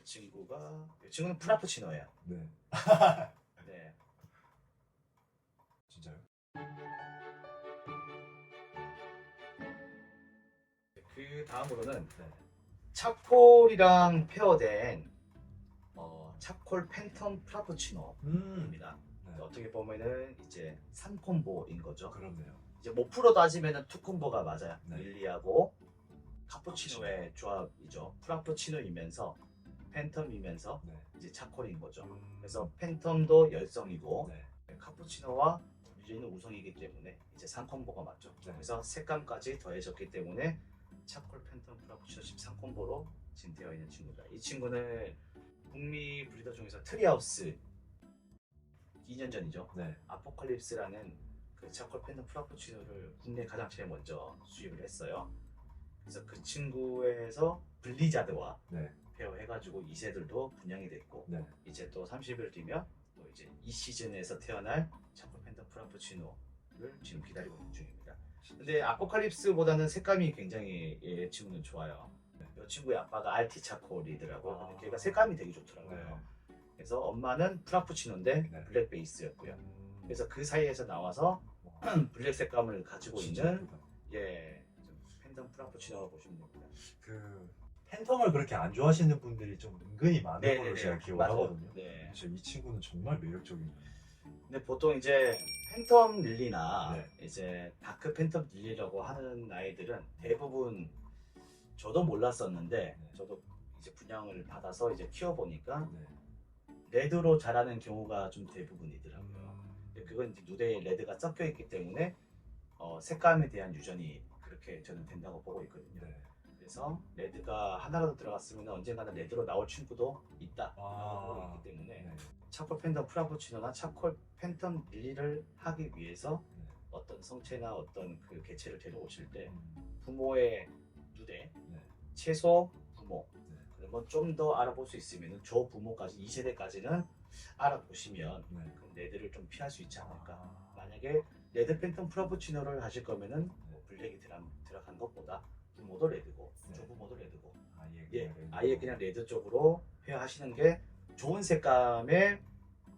이 친구가 이 친구는 프라푸치노예요. 네. 네. 진짜요? 그 다음으로는 네. 차콜이랑 페어된 어, 차콜 팬텀 프라푸치노입니다. 음. 네. 어떻게 보면은 이제 3콤보인 거죠. 그렇네요. 이제 모프로 따지면은 2콤보가 맞아요. 네. 릴리하고 카푸치노의 조합이죠. 프라푸치노이면서 팬텀이면서 네. 이제 차콜인 거죠. 음. 그래서 팬텀도 열성이고 네. 카푸치노와 릴리는 우성이기 때문에 이제 3콤보가 맞죠. 네. 그래서 색감까지 더해졌기 때문에 차콜 팬텀 프라푸치노 13콤보로 지금 되어 있는 친구다. 이 친구는 북미 브리더 중에서 트리하우스 2년 전이죠. 네. 아포칼립스라는 그 차콜 팬텀 프라푸치노를 국내 가장 제일 먼저 수입을 했어요. 그래서 그 친구에서 블리자드와 네. 페어 해가지고 2세들도 분양이 됐고 네. 이제 또 30일 뒤면 또 이제 이 시즌에서 태어날 차콜 팬텀 프라푸치노를 지금 기다리고 있는 중입니다. 근데 아포칼립스보다는 색감이 굉장히 얘 친구는 좋아요. 이 친구의 아빠가 알티 차콜이더라고. 아. 근데 걔가 색감이 되게 좋더라고요. 그래서 엄마는 프라푸치노인데 네. 블랙 베이스였고요. 음. 그래서 그 사이에서 나와서 와, 블랙 색감을 가지고 있는 예쁘다. 예좀 팬덤 프라푸치노라고 보시면 됩니다. 그 팬텀을 그렇게 안 좋아하시는 분들이 좀 은근히 많은 네, 걸로 네, 제가 네. 기억을 맞아요. 하거든요. 네. 그래서 이 친구는 정말 매력적이네요. 근데 보통 이제 팬텀 릴리나 네. 이제 다크 팬텀 릴리라고 하는 아이들은 대부분 저도 몰랐었는데 네. 저도 이제 분양을 받아서 이제 키워 보니까 네. 레드로 자라는 경우가 좀 대부분이더라고요. 음. 근데 그건 이제 누대에 레드가 섞여 있기 때문에 어, 색감에 대한 유전이 그렇게 저는 된다고 보고 있거든요. 네. 그래서 레드가 하나라도 들어갔으면 언젠가는 레드로 나올 친구도 있다 라고 아. 있기 때문에 네. 차콜 팬텀 프라푸치노나 차콜 팬텀 릴리를 하기 위해서 네. 어떤 성체나 어떤 그 개체를 데려오실 때 음. 부모의 누대, 네. 채소 부모 네. 그러면 좀 더 알아볼 수 있으면 조 부모까지 2세대까지는 알아보시면 네. 그 레드를 좀 피할 수 있지 않을까 아. 만약에 레드 팬텀 프라푸치노를 하실 거면은 네. 뭐 블랙이 들어, 들어간 것보다 부모도 레드고 네. 조부모도 레드고 아예 예, 그냥 레드. 아예 그냥 레드 쪽으로 회화하시는 게 좋은 색감의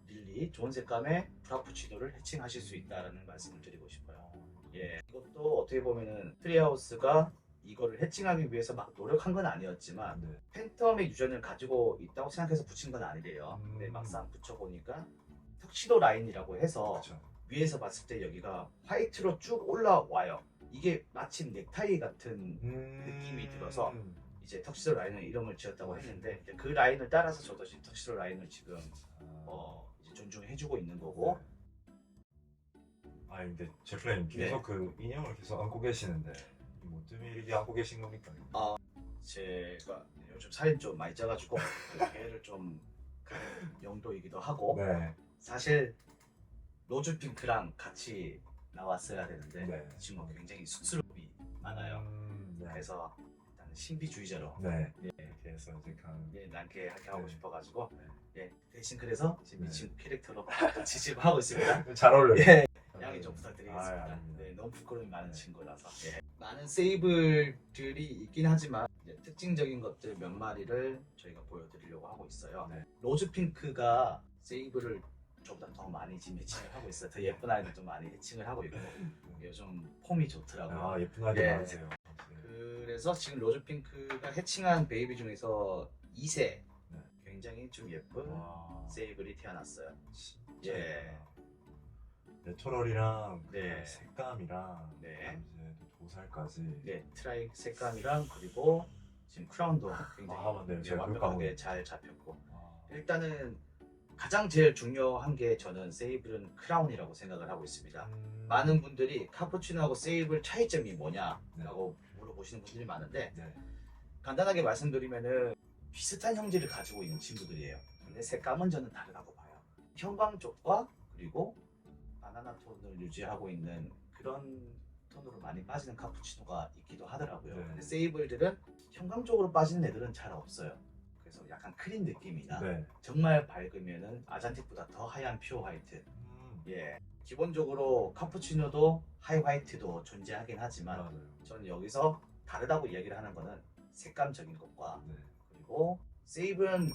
릴리, 좋은 색감의 프라푸치노를 해칭하실 수 있다라는 말씀을 드리고 싶어요. 예, 이것도 어떻게 보면은 트리하우스가 이거를 해칭하기 위해서 막 노력한 건 아니었지만 네. 팬텀의 유전을 가지고 있다고 생각해서 붙인 건 아니래요. 근데 음. 막상 붙여보니까 턱시도 라인이라고 해서 그렇죠. 위에서 봤을 때 여기가 화이트로 쭉 올라와요. 이게 마치 넥타이 같은 음. 느낌이 들어서 이제 턱시도 라인을 이름을 지었다고 했는데 이제 그 라인을 따라서 저도 지금 턱시도 라인을 지금 아. 어, 이제 존중해주고 있는 거고 아 근데 제플레님 계속 네. 그 인형을 계속 안고 계시는데 뭐 때문에 이렇게 안고 계신 겁니까? 아. 제가 요즘 살이 좀 많이 쪄가지고 그 배를 좀 가는 용도이기도 하고 네. 사실 로즈핑크랑 같이 나왔어야 되는데 네. 이 친구 굉장히 쑥스러움이 많아요. 음, 네. 그래서 일단 신비주의자로 네. 예, 이렇게 해서 이제 간. 예, 남게 하게 하고 네. 싶어가지고 네. 예, 대신 그래서 지금 네. 이 친구 캐릭터로 지금 하고 있습니다. 잘 어울려요. 예, 양해 좀 아, 부탁드리겠습니다. 아닙니다. 네, 너무 부끄러움이 많은 네. 친구라서 예. 많은 세이블들이 있긴 하지만 이제 특징적인 것들 몇 마리를 저희가 보여드리려고 하고 있어요. 네. 로즈핑크가 세이블을 저보다 더 많이 지금 해칭을 하고 있어요. 더 예쁜 아이들도 많이 해칭을 하고 있고 요즘 폼이 좋더라고요. 아 예쁜 아이들 예. 많으세요. 그래서 지금 로즈핑크가 해칭한 베이비 중에서 2세 네. 굉장히 좀 예쁜 와. 세이블이 태어났어요. 진짜 예. 내추럴이랑 그 네. 색감이랑 네. 이제 또 도살까지. 네, 트라이 색감이랑 그리고 지금 크라운도 굉장히 아, 맞네요. 네, 제가 그걸 완벽하게 까먹었네. 잘 잡혔고 와. 일단은 가장 제일 중요한 게 저는 세이블은 크라운이라고 생각을 하고 있습니다. 음. 많은 분들이 카푸치노하고 세이블 차이점이 뭐냐라고 물어보시는 분들이 많은데 네. 간단하게 말씀드리면은 비슷한 형질을 가지고 있는 친구들이에요. 근데 색감은 저는 다르다고 봐요. 형광 쪽과 그리고 바나나 톤을 유지하고 있는 그런 톤으로 많이 빠지는 카푸치노가 있기도 하더라고요. 네. 근데 세이블들은 형광 쪽으로 빠지는 애들은 잘 없어요. 그래서 약간 크림 느낌이나 네. 정말 밝으면은 아잔틱보다 더 하얀 퓨어 화이트. 음. 예. 기본적으로 카푸치노도 하이 화이트도 존재하긴 하지만 맞아요. 저는 여기서 다르다고 이야기를 하는 거는 색감적인 것과 네. 그리고 세이브는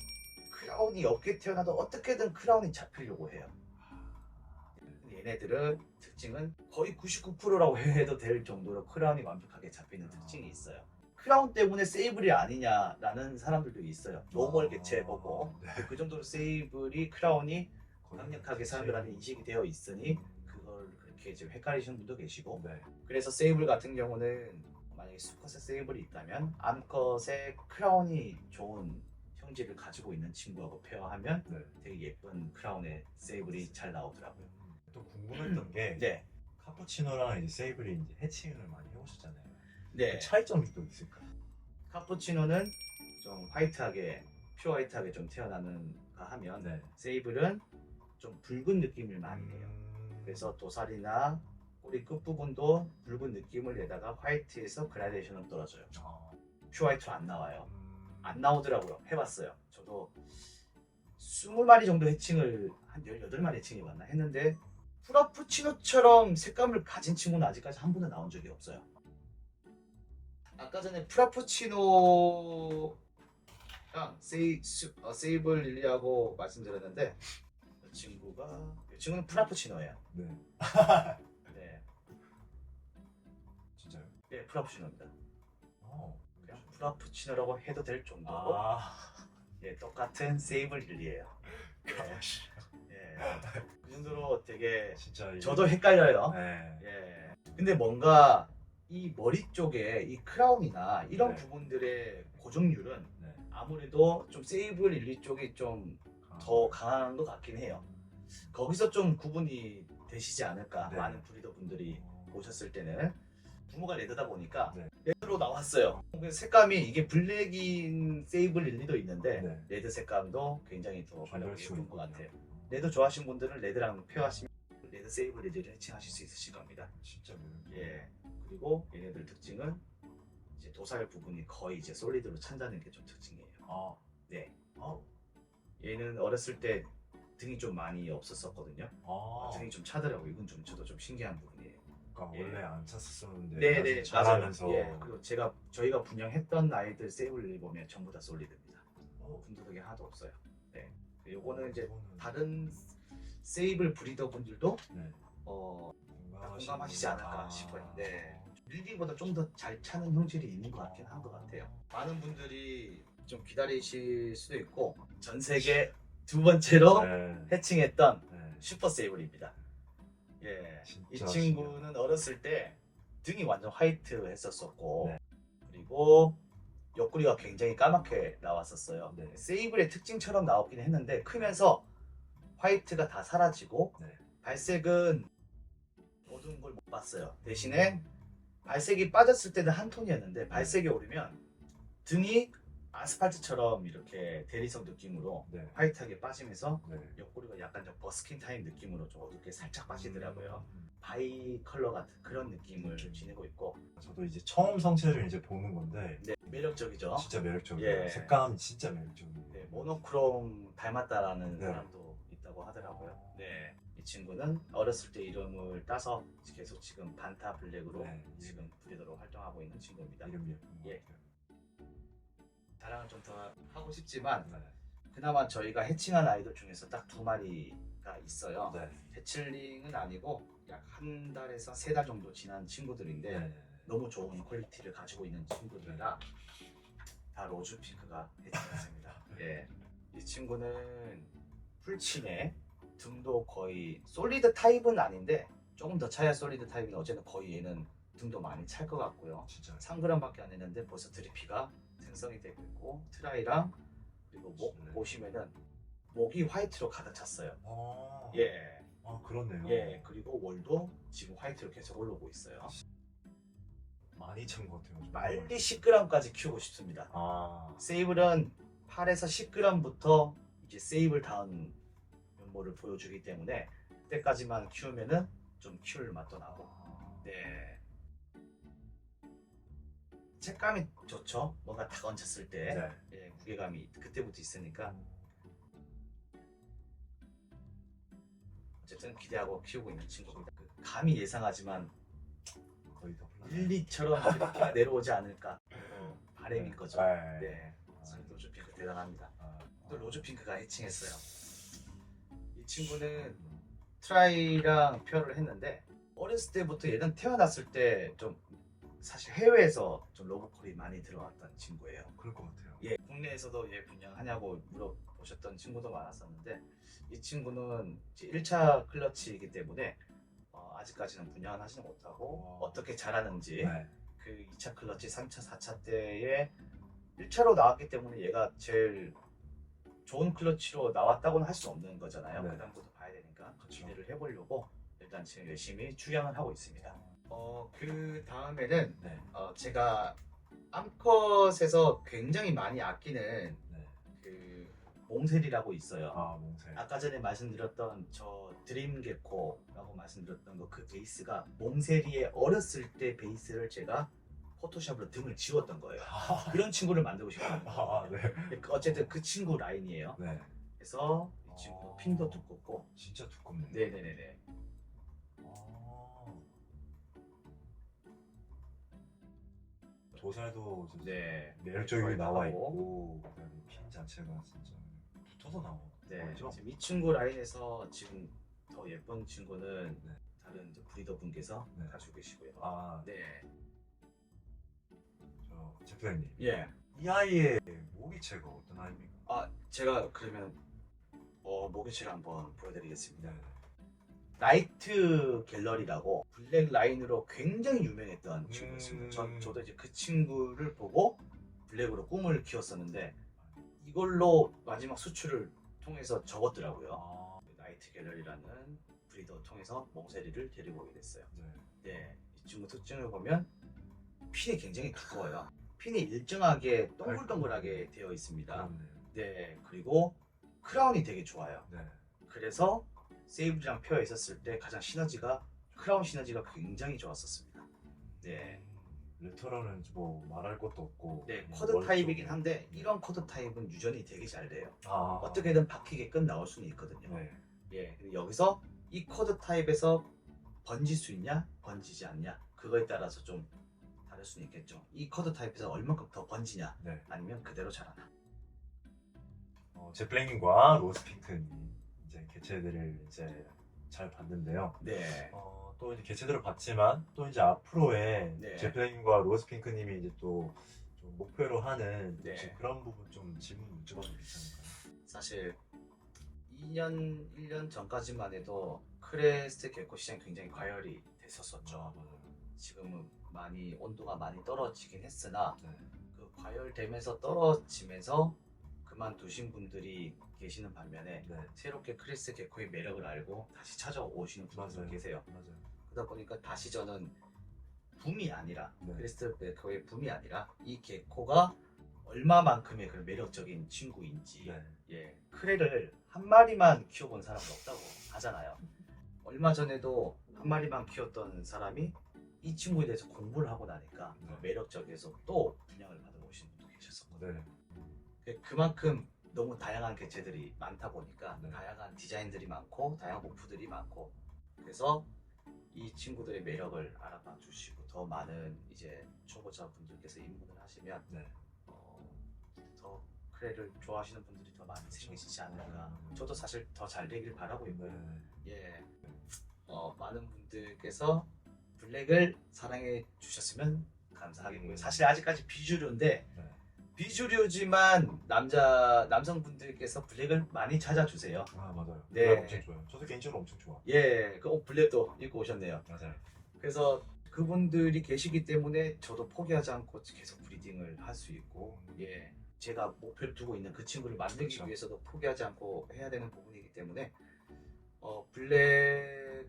크라운이 없게 태어나도 어떻게든 크라운이 잡히려고 해요. 얘네들은 특징은 거의 99%라고 해도 될 정도로 크라운이 완벽하게 잡히는 특징이 있어요. 크라운 때문에 세이블이 아니냐라는 사람들도 있어요. 노멀 개체 보고 네. 그 정도로 세이블이 크라운이 강력하게 사람들한테 인식이 되어 있으니 그걸 그렇게 이제 헷갈리시는 분도 계시고 네. 그래서 세이블 같은 경우는 만약에 수컷에 세이블이 있다면 암컷에 크라운이 좋은 형질을 가지고 있는 친구하고 페어하면 네. 되게 예쁜 크라운의 세이블이 잘 나오더라고요. 또 궁금했던 게 네, 카푸치노랑 이제 세이블이 이제 해칭을 많이 해보셨잖아요. 네. 그 차이점이 또 있을까? 카푸치노는 좀 화이트하게 퓨어 화이트하게 좀 태어나는가 하면 네. 세이블은 좀 붉은 느낌을 많이 내요. 음... 그래서 도살이나 꼬리 끝부분도 붉은 느낌을 내다가 화이트에서 그라데이션을 떨어져요. 아, 퓨어 화이트로 안 나와요. 음... 안 나오더라고요. 해봤어요. 저도 20마리 정도 해칭을 한 18마리 해칭해봤나 했는데 프라푸치노처럼 색감을 가진 친구는 아직까지 한 번도 나온 적이 없어요. 아까 전에 프라푸치노랑 세이, 수- 어, 세이블 릴리하고 말씀드렸는데 이 친구가 이 친구는 프라푸치노예요. 네. 네, 진짜요? 네 프라푸치노입니다. 어. 그냥 프라푸치노라고 해도 될 정도로 아. 예, 똑같은 세이블 릴리예요. 아씨. 예. 그 정도로 되게 진짜 이게- 저도 헷갈려요. 네. 예. 근데 뭔가 이 머리 쪽에 이 크라운이나 이런 네. 부분들의 고정률은 네. 아무래도 좀 세이블 릴리 쪽이 좀 더 강한 것 같긴 해요. 거기서 좀 구분이 되시지 않을까 네. 많은 브리더 분들이 어. 보셨을 때는 부모가 레드다 보니까 네. 레드로 나왔어요. 그 색감이 이게 블랙인 세이블 릴리도 있는데 네. 레드 색감도 굉장히 더 수가 예쁜 것. 같아요. 레드 좋아하시는 분들은 레드랑 페어하시면 레드 세이블 릴리를 해칭하실 수 있으실 겁니다. 진짜 매력. 예. 그리고 얘네들 특징은 이제 도살 부분이 거의 이제 솔리드로 찬다는 게 좀 특징이에요. 아. 네. 어. 얘는 어렸을 때 등이 좀 많이 없었었거든요. 아. 등이 좀 차더라고요. 이건 좀 저도 좀 신기한 부분이에요. 그러니까 예. 원래 안 찼었었는데 네네 나중에 자라면서 맞아요. 예. 그리고 제가 저희가 분양했던 아이들 세이블 릴리 보면 전부 다 솔리드입니다. 어, 군더더기 하나도 없어요. 네. 요거는 이제 이거는- 다른 세이블 브리더 분들도 네. 어, 공감하시는 공감하시지 않을까 아. 싶어요. 네. 릴리보다 좀 더 잘 차는 형질이 있는 것 같긴 한 것 같아요. 많은 분들이 좀 기다리실 수도 있고 전 세계 두 번째로 네. 해칭했던 네. 슈퍼 세이블입니다. 예, 이 친구는 어렸을 때 등이 완전 화이트 했었었고 네. 그리고 옆구리가 굉장히 까맣게 나왔었어요. 네. 세이블의 특징처럼 나오긴 했는데 크면서 화이트가 다 사라지고 네. 발색은 봤어요. 대신에 발색이 빠졌을 때는 한 톤이었는데 발색이 오르면 등이 아스팔트처럼 이렇게 대리석 느낌으로 네. 화이트하게 빠지면서 네. 옆구리가 약간 좀 버스킨 타임 느낌으로 좀 어둡게 살짝 빠지더라고요. 음. 바이 컬러 같은 그런 느낌을 좀 지니고 있고 저도 이제 처음 성체를 이제 보는 건데 네, 매력적이죠. 진짜 매력적이에요. 예. 색감이 진짜 매력적이에요. 네, 모노크롬 닮았다라는 네. 사람도 있다고 하더라고요. 네, 이 친구는 어렸을 때 이름을 따서 계속 지금 반타 블랙으로 네. 지금 브리더로 활동하고 있는 친구입니다. 이름이 예쁜 것 예. 같아요. 자랑을 좀 더 하고 싶지만 네. 그나마 저희가 해칭한 아이들 중에서 딱 두 마리가 있어요. 네. 해칠링은 아니고 약 한 달에서 세 달 정도 지난 친구들인데 네. 너무 좋은 퀄리티를 가지고 있는 친구들이라 다 로즈 핑크가 해칭했습니다. 예, 이 친구는 풀친에 등도 거의 솔리드 타입은 아닌데 조금 더 차야 솔리드 타입인데 어쨌든 거의 얘는 등도 많이 찰 것 같고요. 진짜 3g밖에 안 했는데 벌써 드리피가 생성이 되고 있고 트라이랑 그리고 목 네. 보시면은 목이 화이트로 가득 찼어요. 아, 예, 아 그렇네요. 예, 그리고 월도 지금 화이트로 계속 올라오고 있어요. 많이 찬 것 같아요. 말리 10g까지 키우고 싶습니다. 아, 세이블은 8에서 10g부터 이제 세이블 다운 면모를 보여주기 때문에 그때까지만 키우면은 좀 키울 맛도 나고. 아. 네. 색감이 좋죠. 뭔가 딱 얹혔을 때 네. 예, 무게감이 그때부터 있으니까 어쨌든 기대하고 키우고 있는 친구입니다. 그 감히 예상하지만 거의 다 플라네. 릴리처럼 이렇게 내려오지 않을까 어, 거죠. 네. 네. 아, 그래서 로즈 핑크 대단합니다. 아, 또 로즈핑크가 해칭했어요. 이 친구는 트라이랑 페어를 했는데 어렸을 때부터 얘는 태어났을 때 좀 사실 해외에서 좀 로보콜이 많이 들어왔던 친구예요. 그럴 것 같아요. 예, 국내에서도 얘 분양하냐고 물어보셨던 친구도 많았었는데 이 친구는 이제 1차 클러치이기 때문에 어, 아직까지는 분양을 하지는 못하고 와. 어떻게 자라는지 네. 그 2차 클러치, 3차, 4차 때에 1차로 나왔기 때문에 얘가 제일 좋은 클러치로 나왔다고는 할 수 없는 거잖아요. 네. 그 다음부터 봐야 되니까 그쵸. 기대를 해보려고 일단 지금 열심히 출양을 하고 있습니다. 어, 그 다음에는 네. 어, 제가 암컷에서 굉장히 많이 아끼는 네. 그 몽셀이라고 있어요. 아 몽세. 아까 전에 말씀드렸던 저 드림 게코라고 말씀드렸던 거 그 베이스가 몽세리의 어렸을 때 베이스를 제가 포토샵으로 등을 지웠던 거예요. 아, 이런 친구를 만들고 싶거든요. 아, 네. 어쨌든 그 친구 라인이에요. 네. 그래서 이 친구 어. 핀도 두껍고 진짜 두껍네. 네네네네. 아. 도살도 진짜 네. 매력적이게 나와. 있고 그다음에 핀 자체가 진짜 붙어서 나와. 네. 지금 이 친구 라인에서 지금 더 예쁜 친구는 네. 다른 이제 브리더 분께서 네. 가지고 계시고요. 아, 네. 저 제프님. 예. 이 아이의 모기체가 어떤 아이입니까? 아 제가 그러면 어 모기치를 한번 보여드리겠습니다. 네. 나이트 갤러리라고 블랙 라인으로 굉장히 유명했던 음. 친구였습니다. 저, 저도 이제 그 친구를 보고 블랙으로 꿈을 키웠었는데 이걸로 마지막 수출을 통해서 적었더라고요. 아, 나이트 갤러리라는 브리더 통해서 몽세리를 데리고 오게 됐어요. 네. 네, 이 친구 특징을 보면 핀이 굉장히 두꺼워요. 핀이 일정하게 동글동글하게 되어 있습니다. 네, 그리고 크라운이 되게 좋아요. 네. 그래서 세이브랑 페어 있었을 때 가장 시너지가 크라운 시너지가 굉장히 좋았었습니다. 네, 음, 레터러는 뭐 말할 것도 없고. 네뭐 코드 멀쩡- 타입이긴 한데 이런 코드 타입은 유전이 되게 잘 돼요. 아, 어떻게든 박히게끔 나올 수는 있거든요. 네. 예, 여기서 이 코드 타입에서 번질 수 있냐, 번지지 않냐 그거에 따라서 좀 다를 수는 있겠죠. 이 코드 타입에서 얼마큼 더 번지냐, 네. 아니면 그대로 자라나. 어, 제플랭과 로스핑크님 이제 개체들을 이제 잘 봤는데요. 네, 어, 또 이제 개체들을 봤지만 또 이제 앞으로의 네. 제플랭과 로스핑크님이 이제 또 좀 목표로 하는 네. 혹시 그런 부분 좀 질문 여쭤봐도 괜찮을까요? 사실 2년, 1년 전까지만 해도 크레스트 개코 시장이 굉장히 과열이 됐었었죠. 아. 지금은 많이 온도가 많이 떨어지긴 했으나 네. 그 과열되면서 떨어지면서 그만두신 분들이 계시는 반면에 네. 새롭게 크리스 개코의 매력을 알고 다시 찾아오시는 분들도 맞아요. 계세요. 맞아요. 그러다 보니까 다시 저는 붐이 아니라 네. 크리스 개코의 붐이 아니라 이 개코가 얼마만큼의 그런 매력적인 친구인지 네. 예 크레를 한 마리만 키워본 사람은 없다고 하잖아요. 얼마 전에도 한 마리만 키웠던 사람이 이 친구에 대해서 공부를 하고 나니까 네. 더 매력적이어서 또 분양을 받아오신 분도 계셨었거든요. 네. 그- 그만큼 너무 다양한 개체들이 많다 보니까 네. 다양한 디자인들이 많고 다양한 모프들이 많고 그래서 이 친구들의 매력을 알아봐 주시고 더 많은 이제 초보자 분들께서 입문을 하시면 네. 어, 더 크레를 좋아하시는 분들이 더 많이 생기시지 않을까. 음. 저도 사실 더 잘 되길 바라고 네. 있고요. 예, 어, 많은 분들께서 블랙을 사랑해 주셨으면 감사하겠고요. 음. 사실 아직까지 비주류인데 네. 비주류지만 남자 남성분들께서 블랙을 많이 찾아주세요. 아 맞아요. 네. 네. 엄청 좋아요. 저도 개인적으로 엄청 좋아. 예, 그옷 블랙도 입고 오셨네요. 맞아요. 그래서 그분들이 계시기 때문에 저도 포기하지 않고 계속 브리딩을 할 수 있고, 예, 제가 목표를 두고 있는 그 친구를 만들기 그쵸. 위해서도 포기하지 않고 해야 되는 부분이기 때문에 어, 블랙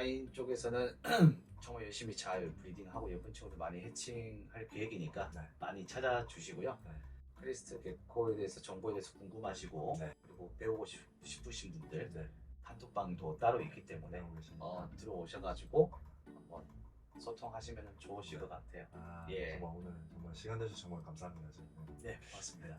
라인 쪽에서는 정말 열심히 잘 브리딩하고 예쁜 친구들 많이 해칭할 계획이니까 네. 많이 찾아주시고요. 네. 크리스트 개코에 대해서 정보에 대해서 궁금하시고 네. 그리고 배우고 싶, 싶으신 분들 네. 단톡방도 따로 있기 때문에. 어, 들어오셔가지고 한번 소통하시면 좋으실 것 같아요. 아, 예. 정말 오늘 정말 시간 내주셔서 정말 감사합니다. 네, 고맙습니다.